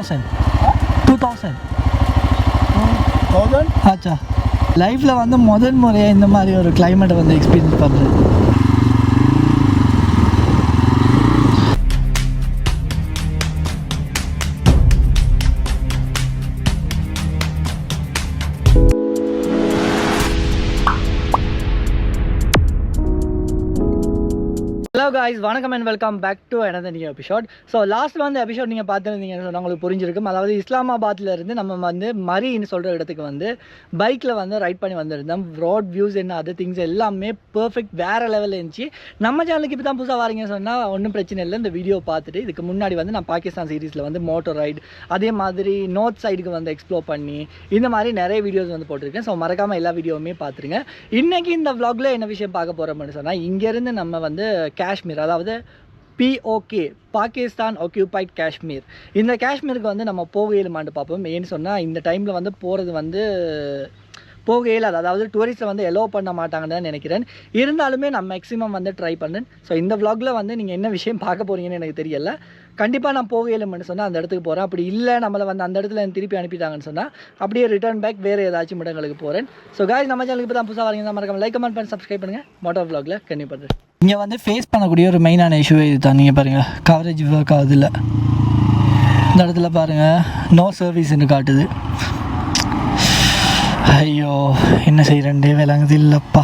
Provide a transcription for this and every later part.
Thousand. Two thousand thousand ஆச்சா. லைஃப்பில் வந்து முதல் முறையாக இந்த மாதிரி ஒரு கிளைமேட்டை வந்து எக்ஸ்பீரியன்ஸ் பண்ணுறேன் ஹலோ காய்ஸ் வணக்கம் அண்ட் வெல்கம் பேக் டு எனது நீங்கள் எபிசோட் ஸோ லாஸ்ட் வந்து எபிசோட் நீங்கள் பார்த்துருந்தீங்கன்னு உங்களுக்கு புரிஞ்சிருக்கும். அதாவது இஸ்லாமாபாத்லேருந்து நம்ம வந்து மரின்னு சொல்கிற இடத்துக்கு வந்து பைக்கில் வந்து ரைட் பண்ணி வந்திருந்தோம். ரோட் வியூஸ் என்ன அது திங்ஸ் எல்லாமே பர்ஃபெக்ட் வேறு லெவலில் இருந்துச்சு. நம்ம சேனலுக்கு இப்போ தான் புதுசாக வரீங்கன்னு சொன்னால் ஒன்றும் பிரச்சனை இல்லை. இந்த வீடியோ பார்த்துட்டு இதுக்கு முன்னாடி வந்து நான் பாகிஸ்தான் சீரீஸில் வந்து மோட்டர் ரைட் அதே மாதிரி நார்த் சைடுக்கு வந்து எக்ஸ்ப்ளோர் பண்ணி இந்த மாதிரி நிறைய வீடியோஸ் வந்து போட்டிருக்கேன். ஸோ மறக்காமல் எல்லா வீடியோவுமே பார்த்துருங்க. இன்றைக்கி இந்த vlogல என்ன விஷயம் பார்க்க போகிறோம்னு சொன்னால் இங்கேருந்து நம்ம வந்து கேஷ் காஷ்மீர் அதாவது பிஓகே பாகிஸ்தான் ஆக்கியூபைட் காஷ்மீர் இந்த காஷ்மீருக்கு வந்து நம்ம போக இயலுமான்னு பார்ப்போம். ஏன்னு சொன்னால் இந்த டைமில் வந்து போகிறது வந்து போக இயலாது அதாவது டூரிஸ்ட்டை வந்து எலோ பண்ண மாட்டாங்கன்னு தான் நினைக்கிறேன். இருந்தாலுமே நான் மேக்ஸிமம் வந்து ட்ரை பண்ணேன் ஸோ இந்த vlogல வந்து நீங்கள் என்ன விஷயம் பார்க்க போகிறீங்கன்னு எனக்கு தெரியல. கண்டிப்பாக நான் போக இயலும்னு சொன்னால் அந்த இடத்துக்கு போகிறேன் அப்படி இல்லை நம்மளை வந்து அந்த இடத்துல திருப்பி அனுப்பிட்டாங்கன்னு சொன்னால் அப்படியே ரிட்டர்ன் பேக் வேறு ஏதாச்சும் இடங்களுக்கு போகிறேன் ஸோ காய்ஸ் நம்ம சேனலுக்கு இப்போ தான் புதுசாக வரீங்க மறக்காம லைக் கமெண்ட் பண்ணி சப்ஸ்கிரைப் பண்ணுங்கள் மோட்டோ vlogல கண்டிப்பாக இங்கே வந்து ஃபேஸ் பண்ணக்கூடிய ஒரு மெயினான இஷ்யூ இது தான் நீங்கள் பாருங்கள் கவரேஜ் ஒர்க் ஆகுது இல்லை இந்த இடத்துல பாருங்கள் நோ சர்வீஸ்ன்னு காட்டுது. ஐயோ என்ன செய்கிறேன்டே விளங்குது இல்லைப்பா.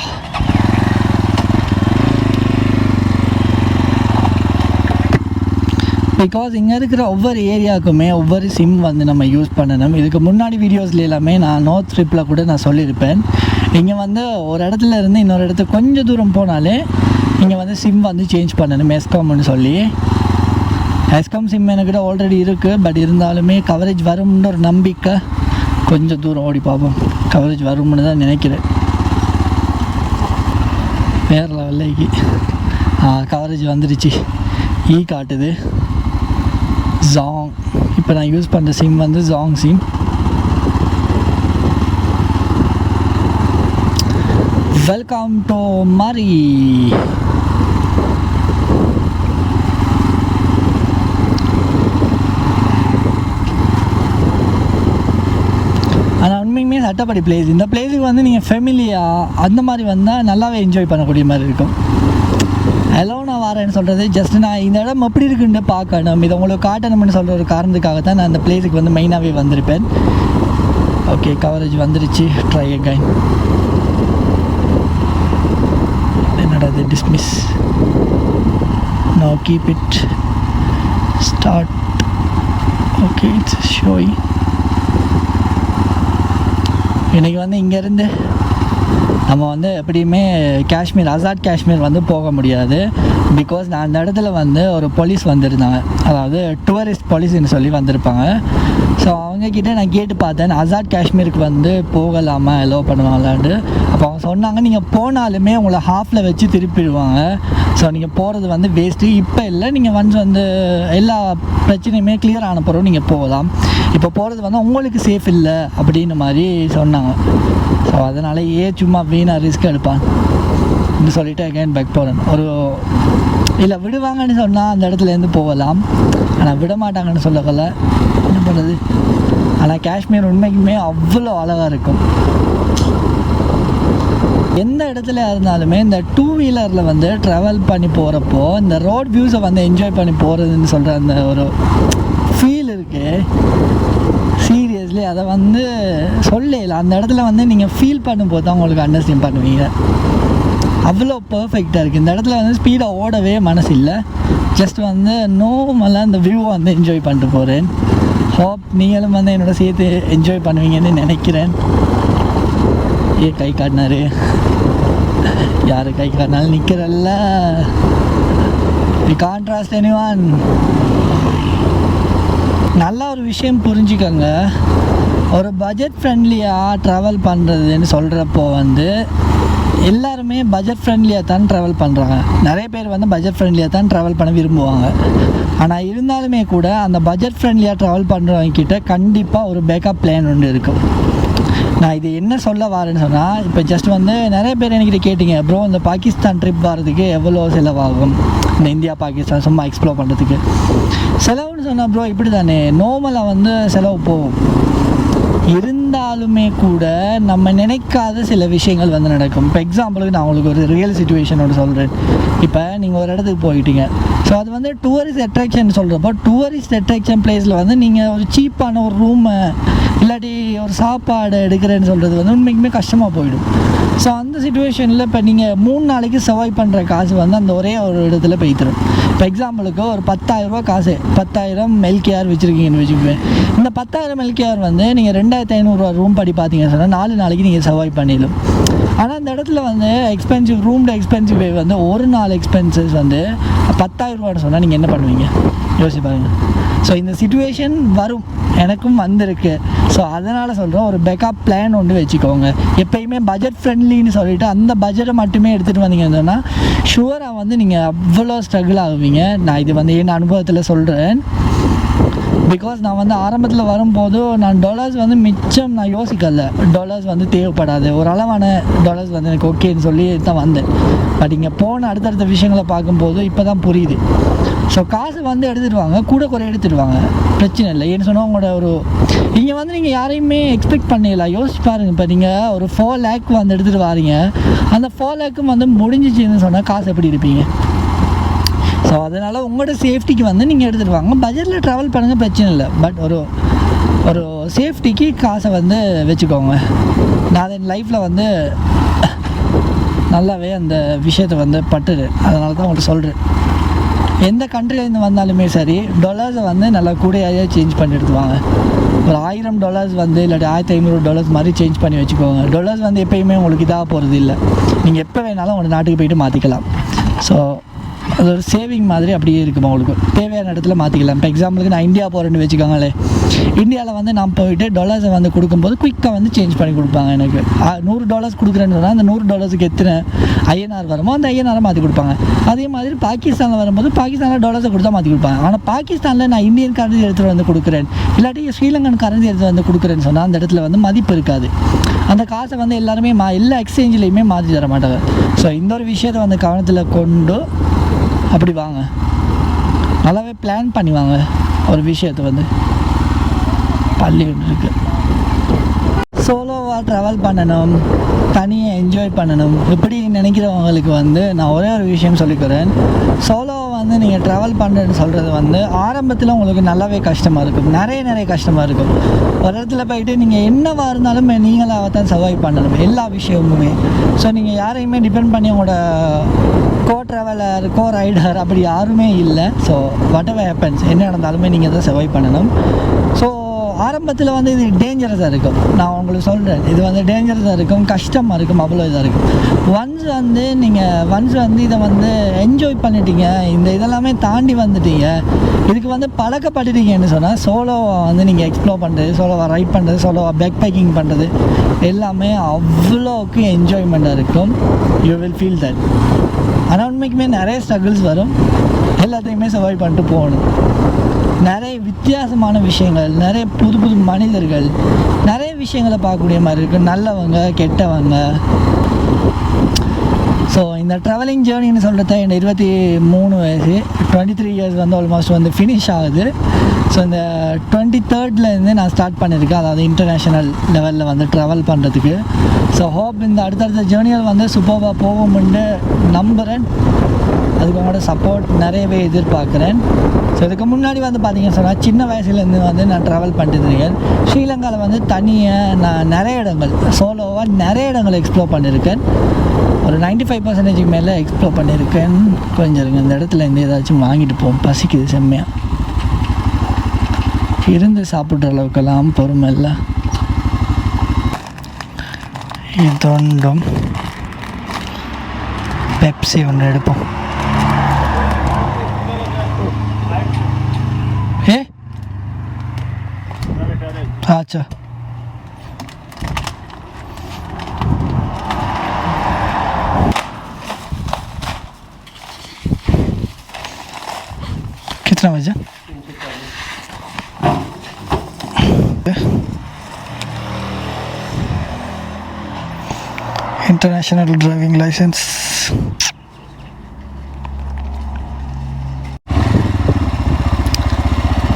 பிகாஸ் இங்கே இருக்கிற ஒவ்வொரு ஏரியாவுக்குமே ஒவ்வொரு சிம் வந்து நம்ம யூஸ் பண்ணணும். இதுக்கு முன்னாடி வீடியோஸில் எல்லாமே நான் நோர்த் ட்ரிப்பில் கூட நான் சொல்லியிருப்பேன். இங்கே வந்து ஒரு இடத்துல இருந்து இன்னொரு இடத்துக்கு கொஞ்சம் தூரம் போனாலே இங்கே வந்து சிம் வந்து சேஞ்ச் பண்ணணும் எஸ்காம்னு சொல்லி. எஸ்காம் சிம் எனக்கிட்ட ஆல்ரெடி இருக்குது பட் இருந்தாலுமே கவரேஜ் வரும்னு ஒரு நம்பிக்கை. கொஞ்சம் தூரம் ஓடி பார்ப்போம். கவரேஜ் வரும்னு தான் நினைக்கிறேன். வேறு லெவல்லைக்கு கவரேஜ் வந்துடுச்சு ஈ e காட்டுது. ஜாங் இப்போ நான் யூஸ் பண்ணுற சிம் வந்து ஜாங் சிம் வெல்கம் டு மாரி ஆனால் அட்டப்படி பிளேஸ் இந்த பிளேஸுக்கு வந்து நீங்கள் ஃபெமிலியாக அந்த மாதிரி வந்தால் நல்லாவே என்ஜாய் பண்ணக்கூடிய மாதிரி இருக்கும். ஹலோ நான் வரேன்னு சொல்கிறது ஜஸ்ட் நான் இந்த இடம் எப்படி இருக்குன்னு பார்க்கணும். இதை உங்களுக்கு காட்டணும்னு சொல்கிற ஒரு காரணத்துக்காக தான் நான் அந்த பிளேஸுக்கு வந்து மெயினாகவே வந்திருப்பேன். ஓகே கவரேஜ் வந்துருச்சு. ட்ரை அகைன் என்னடா இது dismiss no keep it start okay it's showing இன்றைக்கி வந்து இங்கேருந்து நம்ம வந்து எப்படியுமே காஷ்மீர் ஆசாத் காஷ்மீர் வந்து போக முடியாது. பிகாஸ் நான் அந்த இடத்துல வந்து ஒரு போலீஸ் வந்திருந்தாங்க. அதாவது டூரிஸ்ட் போலீஸ்ன்னு சொல்லி வந்திருப்பாங்க. ஸோ அவங்கக்கிட்ட நான் கேட்டு பார்த்தேன். ஆசாத் காஷ்மீருக்கு வந்து போகலாமா? எலோ பண்ணுவாங்களான்ட்டு. அப்போ அவங்க சொன்னாங்க நீங்கள் போனாலுமே உங்களை ஹாஃபில் வச்சு திருப்பிடுவாங்க. ஸோ நீங்கள் போகிறது வந்து வேஸ்ட்டு இப்போ இல்லை. நீங்கள் வந்து வந்து எல்லா பிரச்சனையுமே கிளியர் ஆன பிறகு நீங்கள் போகலாம். இப்போ போகிறது வந்து உங்களுக்கு சேஃப் இல்லை. அப்படின்னு மாதிரி சொன்னாங்க. ஸோ அதனால் ஏன் சும்மா வீணாக ரிஸ்க் எடுப்பான். அப்படின்னு சொல்லிட்டு அகைன் பேக் போகிறேன் ஒரு இல்லை விடுவாங்கன்னு சொன்னால் அந்த இடத்துலேருந்து போகலாம். ஆனால் விட மாட்டாங்கன்னு சொல்லக்கல. என்ன பண்ணுறது ஆனால் காஷ்மீர் உண்மைக்குமே அவ்வளோ அழகாக இருக்கும். எந்த இடத்துல இருந்தாலுமே இந்த டூ வீலரில் வந்து ட்ராவல் பண்ணி போகிறப்போ இந்த ரோட் வியூஸை வந்து என்ஜாய் பண்ணி போகிறதுன்னு சொல்கிற அந்த ஒரு ஃபீல் இருக்கு. சீரியஸ்லி அதை வந்து சொல்லல. அந்த இடத்துல வந்து நீங்கள் ஃபீல் பண்ணும்போது தான் உங்களுக்கு அண்டர்ஸ்டாண்ட் பண்ணுவீங்க. அவ்வளோ பர்ஃபெக்டாக இருக்குது இந்த இடத்துல வந்து ஸ்பீடாக ஓடவே மனசு இல்லை ஜஸ்ட் வந்து நோமலாக இந்த வியூவை வந்து என்ஜாய் பண்ணிட்டு போகிறேன் ஹோப் நீங்களும் வந்து என்னோட சேர்த்து என்ஜாய் பண்ணுவீங்கன்னு நினைக்கிறேன். ஏ கை காட்டினாரு. யார் கை காட்டினாலும் நிற்கிறல்ல கான்ட்ராஸ்ட் எனிவான் நல்ல ஒரு விஷயம் புரிஞ்சுக்கோங்க. ஒரு பட்ஜெட் ஃப்ரெண்ட்லியாக ட்ராவல் பண்ணுறதுன்னு சொல்கிறப்போ வந்து எல்லாருமே பட்ஜெட் ஃப்ரெண்ட்லியாக தான் ட்ராவல் பண்ணுறாங்க நிறைய பேர் வந்து பட்ஜெட் ஃப்ரெண்ட்லியாக தான் ட்ராவல் பண்ண விரும்புவாங்க. ஆனால் இருந்தாலுமே கூட அந்த பட்ஜெட் ஃப்ரெண்ட்லியாக ட்ராவல் பண்ணுறவங்க கிட்ட கண்டிப்பாக ஒரு பேக்கப் பிளான் ஒன்று இருக்கும் நான் இது என்ன சொல்ல வரேன்னு சொன்னால் இப்போ ஜஸ்ட் வந்து நிறைய பேர் என்கிட்ட கேட்டிங்க ப்ரோ இந்த பாகிஸ்தான் ட்ரிப் வரதுக்கு எவ்வளோ செலவாகும்? இந்த இந்தியா பாகிஸ்தான் சும்மா எக்ஸ்ப்ளோர் பண்ணுறதுக்கு செலவுன்னு சொன்னால் ப்ரோ இப்படி தானே நோமலாக வந்து செலவு போகும். இருந்தாலுமே கூட நம்ம நினைக்காத சில விஷயங்கள் வந்து நடக்கும். இப்போ எக்ஸாம்பிளுக்கு நான் உங்களுக்கு ஒரு ரியல் சுச்சுவேஷனோட சொல்கிறேன் இப்போ நீங்கள் ஒரு இடத்துக்கு போயிட்டீங்க. ஸோ அது வந்து டூரிஸ்ட் அட்ராக்ஷன் சொல்கிறப்போ டூரிஸ்ட் அட்ராக்ஷன் பிளேஸில் வந்து நீங்கள் ஒரு சீப்பான ஒரு ரூமை இல்லாட்டி ஒரு சாப்பாடு எடுக்கிறேன்னு சொல்கிறது வந்து உண்மைக்குமே கஷ்டமாக போயிடும். ஸோ அந்த சுச்சுவேஷனில் இப்போ நீங்கள் மூணு நாளைக்கு சர்வை பண்ணுற காசு வந்து அந்த ஒரே ஒரு இடத்துல போய்த்திரும் இப்போ எக்ஸாம்பிளுக்கு ஒரு பத்தாயிரரூபா காசு பத்தாயிரம் மெல்கேஆர் வச்சுருக்கீங்கன்னு வச்சுக்குவேன் இந்த பத்தாயிரம் மெல்கேஆர் வந்து நீங்கள் ரெண்டாயிரத்தி ஐநூறுரூவா ரூம் படி பார்த்தீங்கன்னு சொன்னால் நாலு நாளைக்கு நீங்கள் சர்வை பண்ணிடும் ஆனால் அந்த இடத்துல வந்து எக்ஸ்பென்சிவ் ரூம்ட எக்ஸ்பென்சிவ் வந்து ஒரு நாள் எக்ஸ்பென்சஸ் வந்து பத்தாயிரரூபான்னு சொன்னால் நீங்கள் என்ன பண்ணுவீங்க? யோசிச்சு பாருங்கள் ஸோ இந்த சுச்சுவேஷன் வரும். எனக்கும் வந்திருக்கு. ஸோ அதனால் சொல்கிறோம் ஒரு பேக்கப் பிளான் ஒன்று வச்சுக்கோங்க. எப்பயுமே பட்ஜெட் ஃப்ரெண்ட்லின்னு சொல்லிவிட்டு அந்த பட்ஜெட்டை மட்டுமே எடுத்துகிட்டு வந்தீங்கன்னா ஷுவராக வந்து நீங்கள் அவ்வளோ ஸ்ட்ரகிள் ஆகுவீங்க. நான் இது வந்து என் அனுபவத்தில் சொல்கிறேன் பிகாஸ் நான் வந்து ஆரம்பத்தில் வரும்போது நான் டாலர்ஸ் வந்து மிச்சம் நான் யோசிக்கல. டாலர்ஸ் வந்து தேவைப்படாது. ஒரு அளவான டாலர்ஸ் வந்து எனக்கு ஓகேன்னு சொல்லி தான் வந்தேன். பட் இங்கே போன அடுத்தடுத்த விஷயங்களை பார்க்கும்போது இப்போ தான் புரியுது. ஸோ காசு வந்து எடுத்துடுவாங்க கூட குறை எடுத்துடுவாங்க. பிரச்சனை இல்லை. ஏன்னு சொன்னால் உங்களோட ஒரு நீங்கள் வந்து நீங்கள் யாரையுமே எக்ஸ்பெக்ட் பண்ணிடலாம் யோசிச்சு பாருங்கள் இப்போ நீங்கள் ஒரு ஃபோர் லேக் வந்து எடுத்துகிட்டு வாரீங்க. அந்த ஃபோர் லேக்கும் வந்து முடிஞ்சிச்சுன்னு சொன்னால் காசு எப்படி இருப்பீங்க ஸோ அதனால் உங்களோட சேஃப்டிக்கு வந்து நீங்கள் எடுத்துகிட்டு வாங்க. பட்ஜெட்டில் ட்ராவல் பண்ணுங்கள் பிரச்சனை இல்லை. பட் ஒரு ஒரு சேஃப்டிக்கு காசை வந்து வச்சுக்கோங்க. நான் என் லைஃப்பில் வந்து நல்லாவே அந்த விஷயத்தை வந்து பட்டுது. அதனால தான் உங்கள்கிட்ட சொல்கிறேன் எந்த கண்ட்ரிலேருந்து வந்தாலுமே சரி டாலர்ஸை வந்து நல்லா கூடையாகவே சேஞ்ச் பண்ணி எடுத்துவாங்க ஒரு ஆயிரம் டாலர்ஸ் வந்து இல்லாட்டி ஆயிரத்தி ஐநூறு டாலர்ஸ் மாதிரி சேஞ்ச் பண்ணி வச்சுக்கோங்க. டாலர்ஸ் வந்து எப்பயுமே உங்களுக்கு இதாக போகிறது இல்லை. நீங்கள் எப்போ வேணாலும் உங்கள் நாட்டுக்கு போயிட்டு மாற்றிக்கலாம் ஸோ அது ஒரு சேவிங் மாதிரி அப்படியே இருக்குமா உங்களுக்கு? தேவையான இடத்துல மாற்றிக்கலாம் இப்போ எக்ஸாம்பிளுக்கு நான் இந்தியா போகிறேன்னு வச்சுக்கோங்களேன். இந்தியாவில் வந்து நான் போயிட்டு டாலர்ஸை வந்து கொடுக்கும்போது குயிக்காக வந்து சேஞ்ச் பண்ணி கொடுப்பாங்க எனக்கு. நூறு டாலர்ஸ் கொடுக்குறேன்னு சொன்னால் அந்த நூறு டாலர்ஸுக்கு எத்தனை ஐஎன்ஆர் வருமோ அந்த ஐஎன்ஆரை மாற்றி கொடுப்பாங்க. அதே மாதிரி பாகிஸ்தானில் வரும்போது பாகிஸ்தானில் டாலர்ஸை கொடுத்தா மாற்றி கொடுப்பாங்க. ஆனால் பாகிஸ்தானில் நான் இந்தியன் கரன்சி எடுத்துகிட்டு வந்து கொடுக்குறேன். இல்லாட்டி ஸ்ரீலங்கன் கரன்சி எடுத்து வந்து கொடுக்குறேன்னு சொன்னால் அந்த இடத்துல வந்து மதிப்பு இருக்காது. அந்த காசை வந்து எல்லாருமே மா எல்லா எக்ஸ்சேஞ்சிலையுமே மாற்றி தர மாட்டாங்க. ஸோ இந்த ஒரு விஷயத்தை வந்து கவனத்தில் கொண்டு அப்படி வாங்க. நல்லாவே பிளான் பண்ணி வாங்க ஒரு விஷயத்தை வந்து. பள்ளி இருக்குது சோலோவாக ட்ராவல் பண்ணணும் தனியாக என்ஜாய் பண்ணணும். இப்படி நினைக்கிறவங்களுக்கு வந்து நான் ஒரே ஒரு விஷயம் சொல்லிக்கிறேன். சோலோவை வந்து நீங்கள் ட்ராவல் பண்ணுறேன்னு சொல்கிறது வந்து ஆரம்பத்தில் உங்களுக்கு நல்லாவே கஷ்டமாக இருக்கும். நிறைய நிறைய கஷ்டமாக இருக்கும். ஒரு இடத்துல போயிட்டு நீங்கள் என்னவாக இருந்தாலும் நீங்களாக தான் சர்வைவ் பண்ணணும் எல்லா விஷயமுமே. ஸோ நீங்கள் யாரையுமே டிபெண்ட் பண்ணி உங்களோட கோ ட்ராவலர் கோ ரைடர் அப்படி யாருமே இல்லை. ஸோ வாட் எவர் ஹேப்பன்ஸ் என்ன நடந்தாலுமே நீங்கள் தான் சர்வை பண்ணணும். ஸோ ஆரம்பத்தில் வந்து இது டேஞ்சரஸாக இருக்கும். நான் உங்களுக்கு சொல்கிறேன் இது வந்து டேஞ்சரஸாக இருக்கும் கஷ்டமாக இருக்கும் அவ்வளோ இதாக இருக்கும். ஒன்ஸ் வந்து நீங்கள் ஒன்ஸ் வந்து இதை வந்து என்ஜாய் பண்ணிட்டீங்க இந்த இதெல்லாமே தாண்டி வந்துட்டீங்க இதுக்கு வந்து பழக்கப்பட்டுட்டீங்கன்னு சொன்னால் சோலோவை வந்து நீங்கள் எக்ஸ்ப்ளோர் பண்ணுறது சோலோவாக ரைட் பண்ணுறது சோலோவாக பேக் பேக்கிங் பண்ணுறது எல்லாமே அவ்வளோக்கு என்ஜாய்மெண்ட்டாக இருக்கும். யூ வில் ஃபீல் தட் ஆனால் உண்மைக்குமே நிறைய ஸ்ட்ரகிள்ஸ் வரும். எல்லாத்தையுமே சர்வை பண்ணிட்டு போகணும். நிறைய வித்தியாசமான விஷயங்கள் நிறைய புது புது மனிதர்கள் நிறைய விஷயங்களை பார்க்கக்கூடிய மாதிரி இருக்குது நல்லவங்க கெட்டவங்க. ஸோ இந்த ட்ராவலிங் ஜேர்னின்னு சொல்கிறத இந்த இருபத்தி மூணு வயசு டுவெண்ட்டி த்ரீ இயர்ஸ் வந்து ஆல்மோஸ்ட் வந்து ஃபினிஷ் ஆகுது. ஸோ இந்த டுவெண்ட்டி தேர்ட்லேருந்து நான் ஸ்டார்ட் பண்ணியிருக்கேன். அதாவது இன்டர்நேஷ்னல் லெவலில் வந்து ட்ராவல் பண்ணுறதுக்கு ஸோ ஹோப் இந்த அடுத்தடுத்த ஜேர்னியில் வந்து சூப்பராக போகும்னு நம்புகிறேன் அதுக்கு உங்களோட சப்போர்ட் நிறையவே எதிர்பார்க்குறேன். ஸோ இதுக்கு முன்னாடி வந்து பார்த்தீங்கன்னு சொன்னால் சின்ன வயசுலேருந்து வந்து நான் ட்ராவல் பண்ணிட்டு இருக்கேன். ஸ்ரீலங்காவில் வந்து தனியாக நான் நிறைய இடங்கள் சோலோவாக நிறைய இடங்களை எக்ஸ்ப்ளோர் பண்ணியிருக்கேன் ஒரு 95% ஃபைவ் பர்சன்டேஜுக்கு மேலே எக்ஸ்ப்ளோர் பண்ணியிருக்கேன் கொஞ்சம் இருங்க இந்த இடத்துல இருந்து ஏதாச்சும் வாங்கிட்டு போவோம். பசிக்குது செம்மையாக இருந்து சாப்பிட்ற அளவுக்கெல்லாம் பொறுமை இல்லை. இதொன்றும் பெப்சி ஒன்று எடுப்போம். अच्छा। कितना बजे? इंटरनेशनल ड्राइविंग लाइसेंस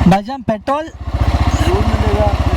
भाई जान पेट्रोल मिलेगा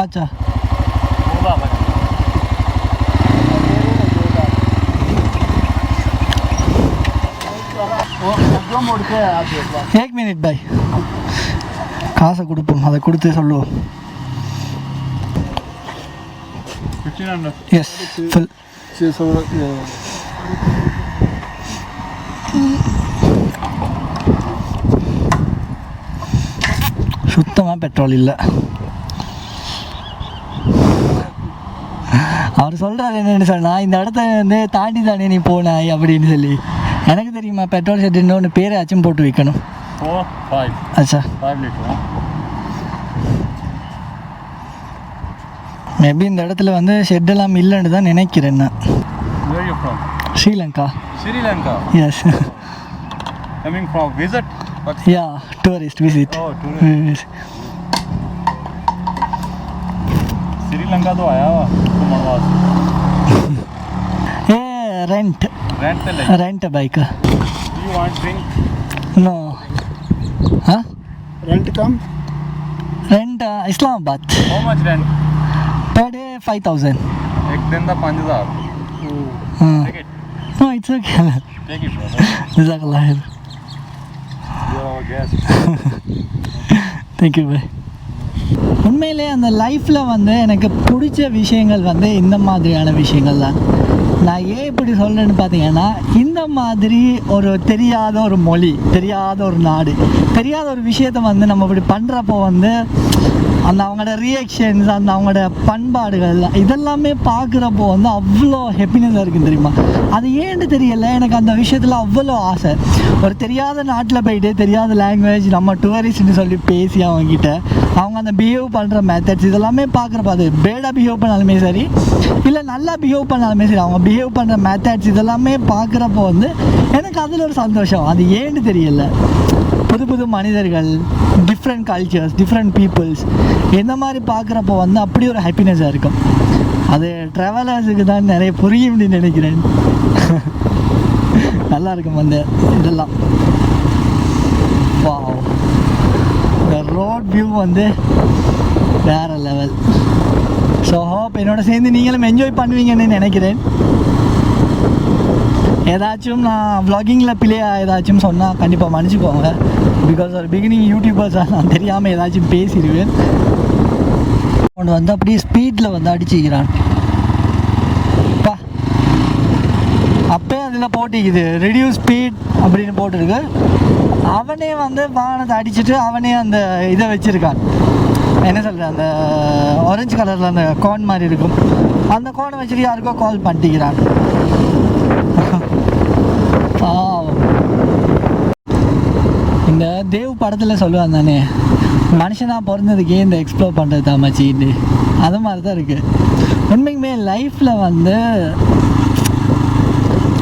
আচ্ছা। ஏக் மினிட் பாய் காசை கொடுப்போம் அதை கொடுத்து சொல்லுவோம் எஸ் ஃபுல் சுத்தமாக பெட்ரோல் இல்லை அவர் சொல்கிறாரு என்னன்னு சொன்னா இந்த இடத்த வந்து தாண்டி தானே நீ போனாய் அப்படின்னு சொல்லி. எனக்கு தெரியுமா பெட்ரோல் ஷெட் இன்னொன்று பேரை அச்சும் போட்டு வைக்கணும். five, அச்சா? மேபி இந்த இடத்துல வந்து ஷெட் எல்லாம் இல்லைன்னு தான் நினைக்கிறேன் நான்? Sri Lanka. Lanka. Yes from visit? But yeah tourist visit Sri Lanka ਤੋਂ ਆਇਆ ਵਾ ਘੁੰਮਣ ਵਾਸਤੇ ਇਹ ਰੈਂਟ ਰੈਂਟ ਤੇ rent bike you want drink no ਹਾਂ rent come? Rent uh, Islamabad. How much rent? Per 5000. एक दिन का 5000. Hmm. No, it's okay. Take it, brother. Jazakallah. You're our. Thank you. உண்மையிலே அந்த லைஃப்பில் வந்து எனக்கு பிடிச்ச விஷயங்கள் வந்து இந்த மாதிரியான விஷயங்கள் தான். நான் ஏன் இப்படி சொல்கிறேன்னு பார்த்தீங்கன்னா இந்த மாதிரி ஒரு தெரியாத ஒரு மொழி தெரியாத ஒரு நாடு தெரியாத ஒரு விஷயத்த வந்து நம்ம இப்படி பண்ணுறப்போ வந்து அந்த அவங்களோட ரியாக்ஷன்ஸ் அந்த அவங்களோட பண்பாடுகள் இதெல்லாமே பார்க்குறப்போ வந்து அவ்வளோ ஹெப்பினஸாக இருக்குது தெரியுமா? அது ஏன்னு தெரியல எனக்கு அந்த விஷயத்தில் அவ்வளோ ஆசை. ஒரு தெரியாத நாட்டில் போயிட்டு தெரியாத லாங்குவேஜ் நம்ம டூரிஸ்ட்னு சொல்லி பேசி அவங்ககிட்ட அவங்க அந்த பிஹேவ் பண்ணுற மெத்தட்ஸ் இதெல்லாமே பார்க்குறப்ப அது பேடாக பிஹேவ் பண்ணாலுமே சரி இல்லை நல்லா பிஹேவ் பண்ணாலுமே சரி அவங்க பிஹேவ் பண்ணுற மெத்தட்ஸ் இதெல்லாமே பார்க்குறப்போ வந்து எனக்கு அதில் ஒரு சந்தோஷம். அது ஏன்னு தெரியல. புது புது மனிதர்கள் டிஃப்ரெண்ட் கல்ச்சர்ஸ் டிஃப்ரெண்ட் பீப்புள்ஸ் இந்த மாதிரி பார்க்குறப்போ வந்து அப்படி ஒரு ஹாப்பினஸாக இருக்கும். அது ட்ராவலர்ஸுக்கு தான் நிறைய புரியும் நினைக்கிறேன். நல்லா இருக்கும் அந்த இதெல்லாம். வாவ் இந்த ரோட் வியூ வந்து வேற லெவல் ஸோ ஹோப் என்னோட சேர்ந்து நீங்களும் என்ஜாய் பண்ணுவீங்கன்னு நினைக்கிறேன். ஏதாச்சும் நான் வ்ளாகிங்கில் பிள்ளையாக ஏதாச்சும் சொன்னால் கண்டிப்பாக மன்னிச்சுக்கோங்க. பிகாஸ் ஒரு பிகினிங் யூடியூபர்ஸாக நான் தெரியாமல் ஏதாச்சும் பேசிடுவேன். அவன் வந்து அப்படியே ஸ்பீடில் வந்து அடிச்சுக்கிறான். பா. அப்பே அதில் போட்டிக்குது. ரெடியூஸ் ஸ்பீட் அப்படின்னு போட்டிருக்கு. அவனே வந்து வானத்தை அடிச்சுட்டு அவனே அந்த இதை வச்சுருக்கான். என்ன சொல்கிற அந்த ஆரஞ்சு கலரில் அந்த கோன் மாதிரி இருக்கும். அந்த கோனை வச்சுட்டு யாருக்கோ கால் பண்ணிக்கிறான் பாவம் இந்த தேவ் படத்தில் சொல்லுவான் தானே மனுஷனாக பிறந்ததுக்கே இந்த எக்ஸ்ப்ளோர் பண்ணுறது தாமச்சின்னு அது மாதிரி தான் இருக்குது உண்மைக்குமே லைஃப்பில் வந்து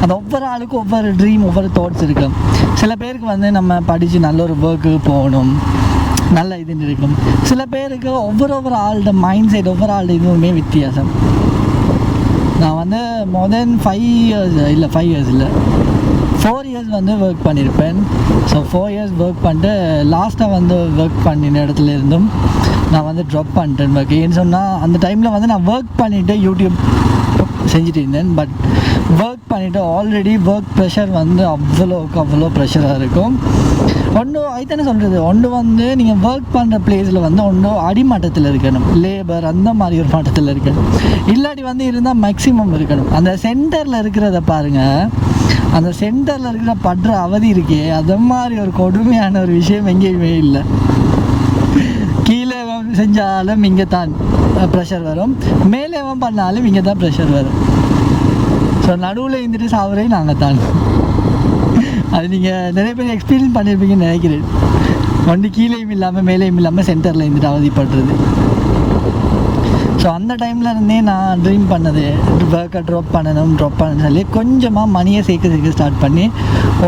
அது ஒவ்வொரு ஆளுக்கும் ஒவ்வொரு ட்ரீம் ஒவ்வொரு தாட்ஸ் இருக்கும். சில பேருக்கு வந்து நம்ம படித்து நல்ல ஒரு ஒர்க்கு போகணும் நல்ல இதுன்னு இருக்கும். சில பேருக்கு ஒவ்வொரு ஒவ்வொரு ஆளோட மைண்ட் செட் ஒவ்வொரு ஆளோட இதுவுமே வித்தியாசம். நான் வந்து மோர் தென் ஃபைவ் இயர்ஸ் இல்லை ஃபைவ் இயர்ஸ் இல்லை. ஃபோர் இயர்ஸ் வந்து ஒர்க் பண்ணியிருப்பேன் ஸோ ஃபோர் இயர்ஸ் ஒர்க் பண்ணிட்டு லாஸ்ட்டாக வந்து ஒர்க் பண்ணின இடத்துல இருந்தும் நான் வந்து ட்ராப் பண்ணிட்டேன் ஒர்க் ஏன்னு சொன்னால் அந்த டைமில் வந்து நான் ஒர்க் பண்ணிவிட்டு யூடியூப் செஞ்சுட்டு இருந்தேன். பட் ஒர்க் பண்ணிவிட்டு ஆல்ரெடி ஒர்க் ப்ரெஷர் வந்து அவ்வளோக்கு அவ்வளோ ப்ரெஷராக இருக்கும். ஒன்று அதுதானே சொல்கிறது ஒன்று வந்து நீங்கள் ஒர்க் பண்ணுற பிளேஸில் வந்து ஒன்று அடிமட்டத்தில் இருக்கணும். லேபர் அந்த மாதிரி ஒரு மட்டத்தில் இருக்கணும். இல்லாட்டி வந்து இருந்தால் மேக்ஸிமம் இருக்கணும். அந்த சென்டரில் இருக்கிறத பாருங்கள் அந்த சென்டரில் இருக்கிற படுற அவதி இருக்கே அது மாதிரி ஒரு கொடுமையான ஒரு விஷயம் எங்கேயுமே இல்லை. கீழே செஞ்சாலும் இங்கே தான் ப்ரெஷர் வரும். மேலே பண்ணாலும் இங்கே தான் ப்ரெஷர் வரும். ஸோ நடுவில் இருந்துட்டு சாவரே நாங்கள் தான் அது நீங்கள் நிறைய பேர் எக்ஸ்பீரியன்ஸ் பண்ணியிருப்பீங்கன்னு நினைக்கிறேன். வண்டி கீழேயும் இல்லாமல் மேலேயும் இல்லாமல் சென்டரில் இருந்துட்டு அவதிப்படுறது. ஸோ அந்த டைமில் இருந்தே நான் ட்ரீம் பண்ணது ஒர்க்கை ட்ராப் பண்ணணும் ட்ராப் பண்ணணும்னு சொல்லி கொஞ்சமாக மணியை சேர்க்க சேர்க்க ஸ்டார்ட் பண்ணி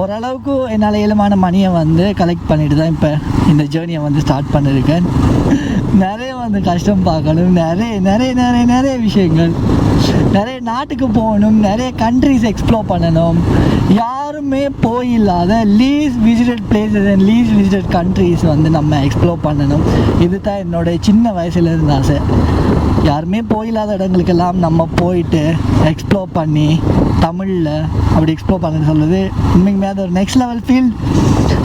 ஓரளவுக்கு என்னால் ஏழுமான மணியை வந்து கலெக்ட் பண்ணிட்டு தான் இப்போ இந்த ஜேர்னியை வந்து ஸ்டார்ட் பண்ணியிருக்கேன் நிறைய வந்து கஷ்டம் பார்க்கணும் நிறைய நிறைய நிறைய நிறைய விஷயங்கள். நிறைய நாட்டுக்கு போகணும் நிறைய கண்ட்ரிஸ் எக்ஸ்ப்ளோர் பண்ணணும். யாருமே போயில்லாத least visited places and least visited countries வந்து நம்ம எக்ஸ்ப்ளோர் பண்ணணும். இது தான் என்னோட சின்ன வயசில் இருந்த ஆசை. யாருமே போயில்லாத இடங்களுக்கெல்லாம் நம்ம போயிட்டு எக்ஸ்ப்ளோர் பண்ணி தமிழில் அப்படி எக்ஸ்ப்ளோர் பண்ண சொல்கிறது உண்மைக்குமே அது ஒரு நெக்ஸ்ட் லெவல் ஃபீல்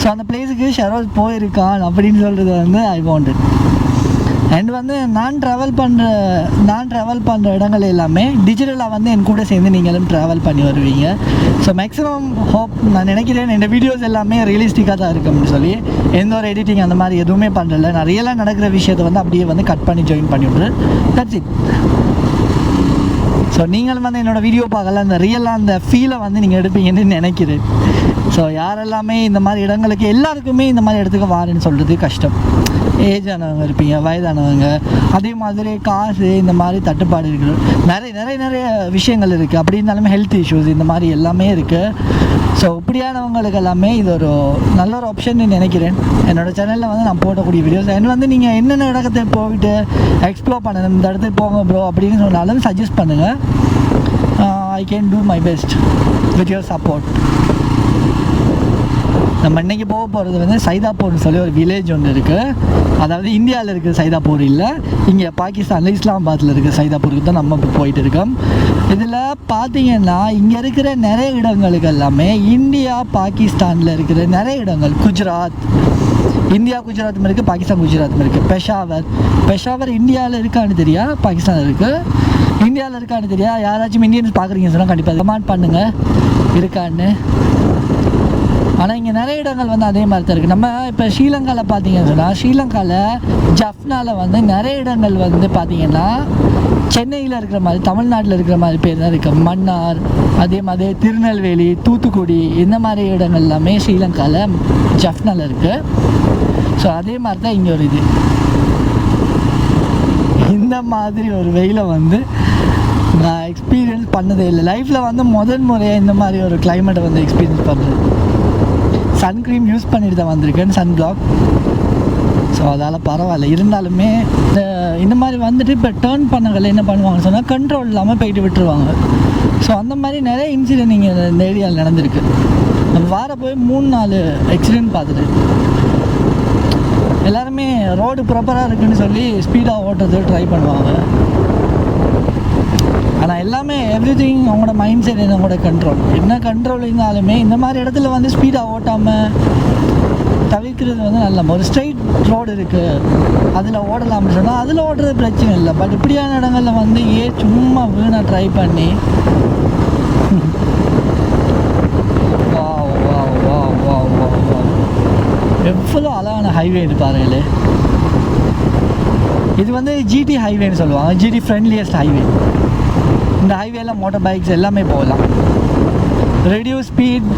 ஸோ அந்த பிளேஸுக்கு ஷரோஸ் போயிருக்கான் அப்படின்னு சொல்கிறது வந்து ஐ வாண்டட் அண்ட் வந்து நான் ட்ராவல் பண்ணுற நான் ட்ராவல் பண்ணுற இடங்கள் எல்லாமே டிஜிட்டலாக வந்து என் கூட சேர்ந்து நீங்களும் ட்ராவல் பண்ணி வருவீங்க. ஸோ மேக்ஸிமம் ஹோப் நான் நினைக்கிறேன் இந்த வீடியோஸ் எல்லாமே ரியலிஸ்டிக்காக தான் இருக்கும்னு சொல்லி. எந்த ஒரு எடிட்டிங் அந்த மாதிரி எதுவுமே பண்ணுறல நான் ரியலாக நடக்கிற விஷயத்தை வந்து அப்படியே வந்து கட் பண்ணி ஜாயின் பண்ணி விட்றேன் தட்ஸ் இட் ஸோ நீங்களும் வந்து என்னோடய வீடியோ பார்க்கல அந்த ரியலாக அந்த ஃபீலை வந்து நீங்கள் எடுப்பீங்கன்னு நினைக்கிறேன். ஸோ யாரெல்லாமே இந்த மாதிரி இடங்களுக்கு எல்லாருக்குமே இந்த மாதிரி இடத்துக்கு வாருன்னு சொல்கிறது கஷ்டம். ஏஜ் ஆனவங்க இருப்பீங்க வயதானவங்க. அதே மாதிரி காசு இந்த மாதிரி தட்டுப்பாடு இருக்குது நிறைய நிறைய நிறைய விஷயங்கள் இருக்குது அப்படி இருந்தாலுமே ஹெல்த் இஷ்யூஸ் இந்த மாதிரி எல்லாமே இருக்குது ஸோ இப்படியானவங்களுக்கு எல்லாமே இது ஒரு நல்ல ஒரு ஆப்ஷன் நினைக்கிறேன். என்னோடய சேனலில் வந்து நான் போடக்கூடிய வீடியோஸ் என்ன வந்து நீங்கள் என்னென்ன இடத்தை போயிட்டு எக்ஸ்ப்ளோர் பண்ணணும் இந்த இடத்துக்கு போங்க ப்ரோ அப்படின்னு சொன்னாலும் சஜஸ்ட் பண்ணுங்கள் I can do my best with your support நம்ம இன்னைக்கு போக போகிறது வந்து சைதாப்பூர்னு சொல்லி ஒரு வில்லேஜ் ஒன்று இருக்குது அதாவது இந்தியாவில் இருக்கிற சைதாப்பூர் இல்லை இங்கே பாகிஸ்தானில் இஸ்லாமாபாத்தில் இருக்கிற சைதாப்பூருக்கு தான் நம்ம இப்போ போயிட்டு இருக்கோம். இதில் பார்த்தீங்கன்னா இங்கே இருக்கிற நிறைய இடங்களுக்கு எல்லாமே இந்தியா பாகிஸ்தானில் இருக்கிற நிறைய இடங்கள். குஜராத். இந்தியா குஜராத் இருக்குது பாகிஸ்தான் குஜராத் இருக்குது பெஷாவர். பெஷாவர் இந்தியாவில் இருக்கான்னு தெரியா? பாகிஸ்தானில் இருக்குது இந்தியாவில் இருக்கான்னு தெரியா? யாராச்சும் இந்தியன்ஸ் பார்க்குறீங்கன்னு சொன்னால் கண்டிப்பாக கமெண்ட் பண்ணுங்கள் இருக்கான்னு. ஆனால் இங்கே நிறைய இடங்கள் வந்து அதே மாதிரி தான் இருக்குது நம்ம இப்போ ஸ்ரீலங்காவில் பார்த்தீங்கன்னு சொன்னால் ஸ்ரீலங்காவில் ஜஃப்னாவில் வந்து நிறைய இடங்கள் வந்து பார்த்தீங்கன்னா சென்னையில் இருக்கிற மாதிரி தமிழ்நாட்டில் இருக்கிற மாதிரி பேர் தான் இருக்குது மன்னார் அதே மாதிரி திருநெல்வேலி தூத்துக்குடி இந்த மாதிரி இடங்கள் எல்லாமே ஸ்ரீலங்காவில் ஜஃப்னாவில் இருக்குது ஸோ அதே மாதிரி தான் இங்கே ஒரு இது. இந்த மாதிரி ஒரு வெயிலை வந்து நான் எக்ஸ்பீரியன்ஸ் பண்ணதே இல்லை. லைஃப்பில் வந்து முதல் முறையாக இந்த மாதிரி ஒரு கிளைமேட்டை வந்து எக்ஸ்பீரியன்ஸ் பண்ணுறேன் சன் க்ரீம் யூஸ் பண்ணிட்டு தான் வந்திருக்கேன் சன் பிளாக் ஸோ அதால் பரவாயில்ல. இருந்தாலுமே இந்த மாதிரி வந்துட்டு இப்போ டேர்ன் பண்ணகள் என்ன பண்ணுவாங்கன்னு சொன்னால் கண்ட்ரோல் இல்லாமல் போயிட்டு விட்டுருவாங்க. ஸோ அந்த மாதிரி நிறைய இன்சிடென்ட் இங்கே இந்த ஏரியாவில் நடந்திருக்கு. நம்ம வார போய் மூணு நாலு ஆக்சிடென்ட் பார்த்துட்டு. எல்லாருமே ரோடு ப்ராப்பராக இருக்குன்னு சொல்லி ஸ்பீடாக ஓட்டுறது ட்ரை பண்ணுவாங்க. ஆனால் எல்லாமே எவ்ரி திங் அவங்களோட மைண்ட் செட் என்னோட கண்ட்ரோல் என்ன கண்ட்ரோல் இருந்தாலுமே இந்த மாதிரி இடத்துல வந்து ஸ்பீடாக ஓட்டாமல் தவிர்க்கிறது வந்து நல்ல ஒரு ஸ்ட்ரைட் ரோடு இருக்குது அதில் ஓடலாம்னு சொன்னால் அதில் ஓடுறது பிரச்சனை இல்லை. பட் இப்படியான இடங்களில் வந்து ஏன் சும்மா வீணாக ட்ரை பண்ணி Wow, wow, wow, wow, wow, wow. எவ்வளோ அழகான ஹைவே இது பாருங்களே. இது வந்து ஜிடி ஹைவேன்னு சொல்லுவாங்க. ஜிடி ஃப்ரெண்ட்லியஸ்ட் ஹைவே இந்த ஹைவேல மோட்டார் பைக்ஸ் எல்லாமே போகலாம். Reduce speed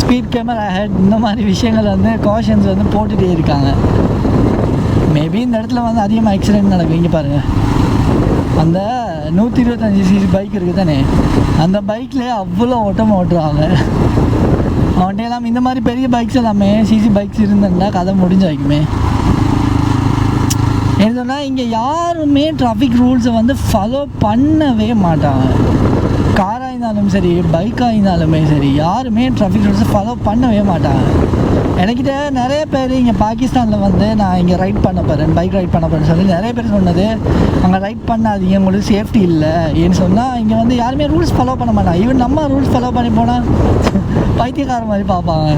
speed camera head இந்த மாதிரி விஷயங்கள் வந்து காஷன்ஸ் வந்து போட்டுகிட்டே இருக்காங்க. மேபி இந்த இடத்துல வந்து அதிகமாக ஆக்சிடென்ட் நடக்கும். இங்கே பாருங்கள் அந்த நூற்றி இருபத்தஞ்சி சிசி பைக் இருக்குது தானே? அந்த பைக்லேயே அவ்வளோ ஓட்டம் ஓட்டுறாங்க. அவன்கிட்ட எல்லாம் இந்த மாதிரி பெரிய பைக்ஸ் எல்லாமே சிசி பைக்ஸ் இருந்திருந்தா கதை முடிஞ்சு வைக்குமே இங்கே யாருமே டிராஃபிக் ரூல்ஸை வந்து ஃபாலோ பண்ணவே மாட்டாங்க. காராக இருந்தாலும் சரி பைக்காக இருந்தாலுமே சரி யாருமே டிராஃபிக் ரூல்ஸை ஃபாலோ பண்ணவே மாட்டாங்க. எனக்கிட்ட நிறைய பேர் இங்கே பாகிஸ்தானில் வந்து நான் இங்கே ரைட் பண்ண போகிறேன் பைக் ரைட் பண்ண போகிறேன்னு சொல்லி நிறைய பேர் சொன்னது. அங்கே ரைட் பண்ணாதீங்க உங்களுக்கு சேஃப்டி இல்லை ஏன்னு சொன்னால் இங்கே வந்து யாருமே ரூல்ஸ் ஃபாலோ பண்ண மாட்டாங்க. ஈவன் நம்ம ரூல்ஸ் ஃபாலோ பண்ணி போனால் பைத்தியக்கார மாதிரி பார்ப்பாங்க.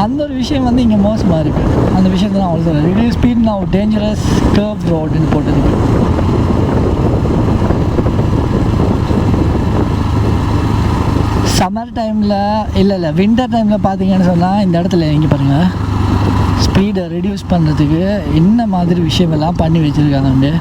அந்த ஒரு விஷயம் வந்து இங்கே மோசமாக இருக்குது அந்த விஷயத்தை நான் அவ்வளோ சொல்கிறேன் ரிடியூஸ் ஸ்பீட் நான் டேஞ்சரஸ் கர்வ் ரோடுன்னு போட்டிருக்கு. சம்மர் டைமில் இல்லை இல்லை வின்டர் டைமில் பார்த்தீங்கன்னு சொன்னால் இந்த இடத்துல இங்கே பாருங்கள் ஸ்பீடை ரெடியூஸ் பண்ணுறதுக்கு என்ன மாதிரி விஷயமெல்லாம் பண்ணி வச்சுருக்காங்க வந்து?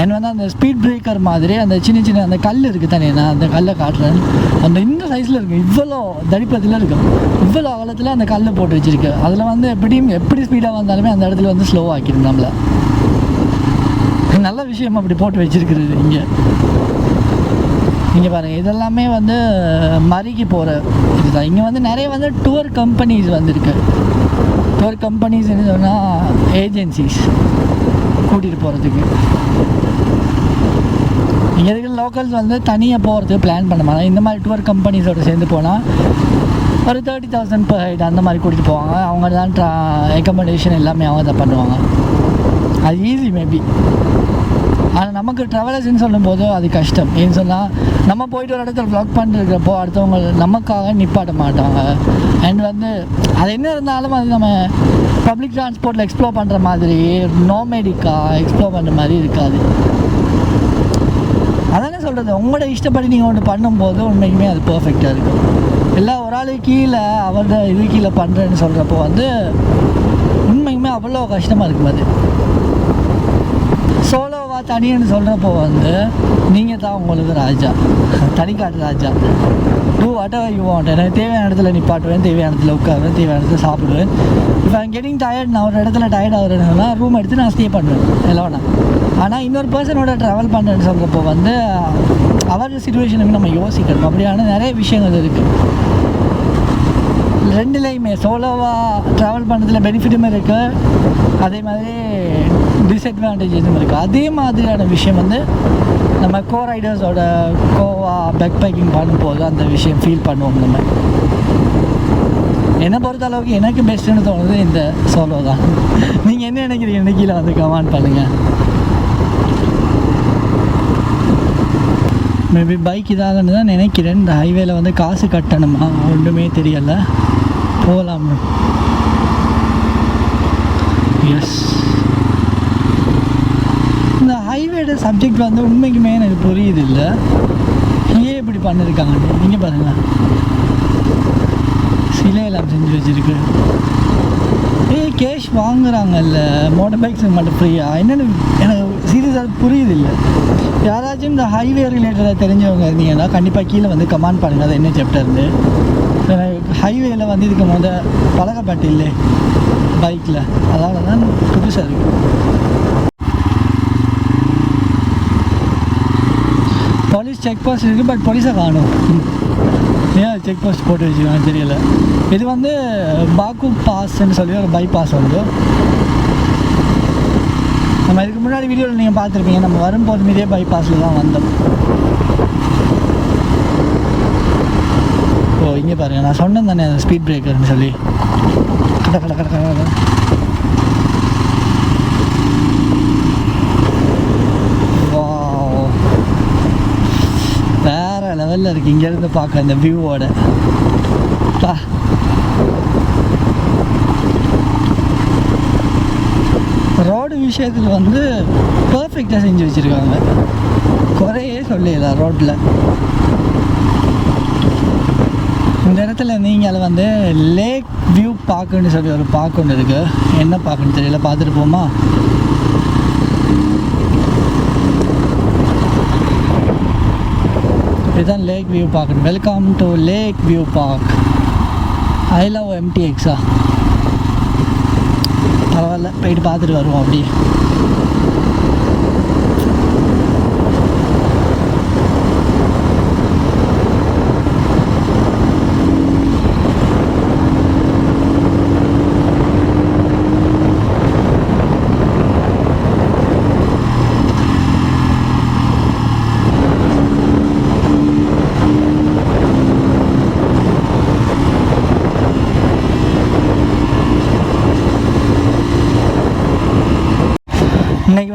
அண்ட் வந்து அந்த ஸ்பீட் பிரேக்கர் மாதிரி அந்த சின்ன சின்ன அந்த கல் இருக்குது தானே நான் அந்த கல்லை காட்டுறேன். அந்த இந்த சைஸில் இருக்கும் இவ்வளோ தடிப்பத்தில் இருக்கும் இவ்வளோ அகலத்தில் அந்த கல் போட்டு வச்சுருக்கு. அதில் வந்து எப்படியும் எப்படி ஸ்பீடாக வந்தாலுமே அந்த இடத்துல வந்து ஸ்லோவாக ஆக்கிடும் நம்மளை. நல்ல விஷயம் அப்படி போட்டு வச்சிருக்கிறது இங்கே. இங்கே பாருங்கள் இதெல்லாமே வந்து மறுகி போகிற இதுதான். இங்கே வந்து நிறைய வந்து டூர் கம்பெனிஸ் வந்துருக்கு. டூர் கம்பெனிஸ்னு சொன்னால் ஏஜென்சிஸ் கூட்டிகிட்டு போகிறதுக்கு இங்கே இருக்கிற லோக்கல்ஸ் வந்து தனியாக போகிறதுக்கு பிளான் பண்ண மாட்டாங்க. இந்த மாதிரி டூர் கம்பெனிஸோட சேர்ந்து போனால் ஒரு தேர்ட்டி தௌசண்ட் பர் ஹைட் அந்த மாதிரி கூட்டிகிட்டு போவாங்க. அவங்க தான் ட்ரா அக்கமடேஷன் எல்லாமே அவங்க தான் பண்ணுவாங்க. அது ஈஸி மேபி ஆனால் நமக்கு ட்ராவலர்ஸ்ன்னு சொல்லும்போது அது கஷ்டம். ஏன்னு சொன்னால் நம்ம போயிட்டு ஒரு இடத்துல ப்ளாக் பண்ணிருக்கிறப்போ அடுத்தவங்க நமக்காக நிப்பாட்ட மாட்டாங்க. அண்ட் வந்து அது என்ன இருந்தாலும் அது நம்ம பப்ளிக் டிரான்ஸ்போர்ட்டில் எக்ஸ்ப்ளோர் பண்ணுற மாதிரி நோமேடிக்காக எக்ஸ்ப்ளோர் பண்ணுற மாதிரி இருக்காது. அதானே சொல்கிறது உங்களோட இஷ்டப்படி நீங்கள் ஒன்று பண்ணும்போது உண்மைக்குமே அது பர்ஃபெக்டாக இருக்கும். எல்லா ஒரு ஆள் கீழே அவரோட இது கீழே பண்ணுறேன்னு சொல்கிறப்போ வந்து உண்மைக்குமே அவ்வளோ கஷ்டமாக இருக்கும் அது. சோலோவா தனின்னு சொல்கிறப்போ வந்து நீங்கள் தான் உங்களுக்கு ராஜா. தனிக்காட்டு ராஜா. Do whatever you want எனக்கு தேவையான இடத்துல நிப்பாட்டுவேன் தேவையான இடத்துல உட்காருவேன் தேவையான இடத்துல சாப்பிடுவேன். இப்போ ஐம் கெட்டிங் டயர்ட் நான் ஒரு இடத்துல டயர்ட் ஆகுறேன்னா ரூம் எடுத்து நான் ஸ்டே பண்ணுவேன். எல்லோனா ஆனால் இன்னொரு பர்சனோட ட்ராவல் பண்ணுறேன்னு சொல்கிறப்போ வந்து அவர் சுச்சுவேஷனுக்கு நம்ம யோசிக்கணும். அப்படியான நிறைய விஷயங்கள் இருக்குது ரெண்டுலேயுமே சோலோவாக ட்ராவல் பண்ணுறதுல பெனிஃபிட்டும் இருக்குது அதே மாதிரி டிஸ்அட்வான்டேஜஸும் இருக்குது அதே மாதிரியான விஷயம் வந்து நம்ம கோ ரைடர்ஸோட கோவா பேக் பேக்கிங் பண்ணும்போது அந்த விஷயம் ஃபீல் பண்ணுவோம் நம்ம. என்னை பொறுத்த அளவுக்கு எனக்கு பெஸ்ட்டுன்னு தோணுது இந்த சோலோ தான். நீங்கள் என்ன நினைக்கிறீங்க? கீழே வந்து கமெண்ட் பண்ணுங்கள் மேபி பைக் இதாகன்னு தான் நினைக்கிறேன். இந்த ஹைவேல வந்து காசு கட்டணுமா? ஒன்றுமே தெரியலை. போகலாம் எஸ் இந்த ஹைவேட சப்ஜெக்ட் வந்து உண்மைக்குமே எனக்கு புரியுது இல்லை ஏன் இப்படி பண்ணியிருக்காங்க நீங்கள் பாருங்கள் சிலையெல்லாம் செஞ்சு வச்சுருக்கு. ஏய் கேஷ் வாங்குறாங்கல்ல. மோட்டர் பைக்ஸுக்கு மட்டும் ஃப்ரீயா என்னென்னு எனக்கு சீரியஸாக புரியுது இல்லை யாராச்சும் இந்த ஹைவே ரிலேட்டடாக தெரிஞ்சவங்க இருந்தீங்கன்னா கண்டிப்பாக கீழே வந்து கமெண்ட் பண்ணுங்கள் அது என்ன சாப்டர்னு ஹைவேயில் வந்து இதுக்கு முத பழகப்பட்டு இல்லை. பைக்கில் அதனால தான் புதுசாக இருக்குது போலீஸ் செக் போஸ்ட் இருக்குது பட் போலீஸை காணும். ஏன் செக் போஸ்ட் போட்டு வச்சுருக்காங்க தெரியல. இது வந்து பாக்கு பாஸ்ன்னு சொல்லி ஒரு பைபாஸ் வந்து நம்ம இதுக்கு முன்னாடி வீடியோவில் நீங்கள் பார்த்துருப்பீங்க நம்ம வரும்போது மீதே பைபாஸில் தான் வந்தோம். ஓ இங்கே பாருங்கள் நான் சொன்னேன் தானே ஸ்பீட் பிரேக்கர்னு சொல்லி. கட கட கட கட கட. Wow. வேற லெவலில் இருக்கு. இங்கேருந்து பார்க்க இந்த வியூவோட பா. ரோடு விஷயத்தில் வந்து பர்ஃபெக்டாக செஞ்சு வச்சுருக்காங்க. குறையே சொல்லல ரோட்டில் இந்த இடத்துல நீங்கள் வந்து லேக் வியூ பார்க்குன்னு சொல்லி ஒரு பார்க் ஒன்று இருக்குது என்ன பார்க்குன்னு தெரியல. பார்த்துட்டு போமா? இதுதான் lake view park welcome to lake view park I love எம்டிஎக்ஸா பரவாயில்ல போயிட்டு பார்த்துட்டு வருவோம் அப்படியே.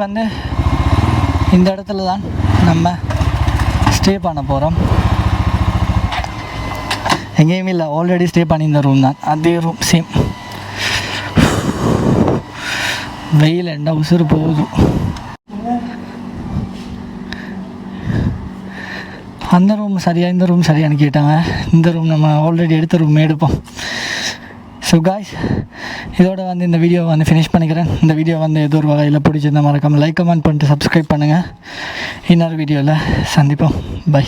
வந்து இந்த இடத்துல தான் நம்ம ஸ்டே பண்ண போகிறோம் எங்கேயுமே இல்லை ஆல்ரெடி ஸ்டே பண்ணியிருந்த ரூம் தான். அதே ரூம் சேம் வெயில் என்ன உசுறு போகுது. அந்த ரூம் சரியா இந்த ரூம் சரியான்னு கேட்டாங்க. இந்த ரூம் நம்ம ஆல்ரெடி எடுத்த ரூம் எடுப்போம். ஸோ காய்ஸ் இதோட வந்து இந்த வீடியோ வந்து ஃபினிஷ் பண்ணிக்கிறேன். இந்த வீடியோ வந்து ஏதோ ஒரு வகையில் பிடிச்சிருந்தா மறக்காமல் லைக் கமெண்ட் பண்ணிட்டு சப்ஸ்கிரைப் பண்ணுங்கள் இன்னொரு வீடியோவில் சந்திப்போம். பை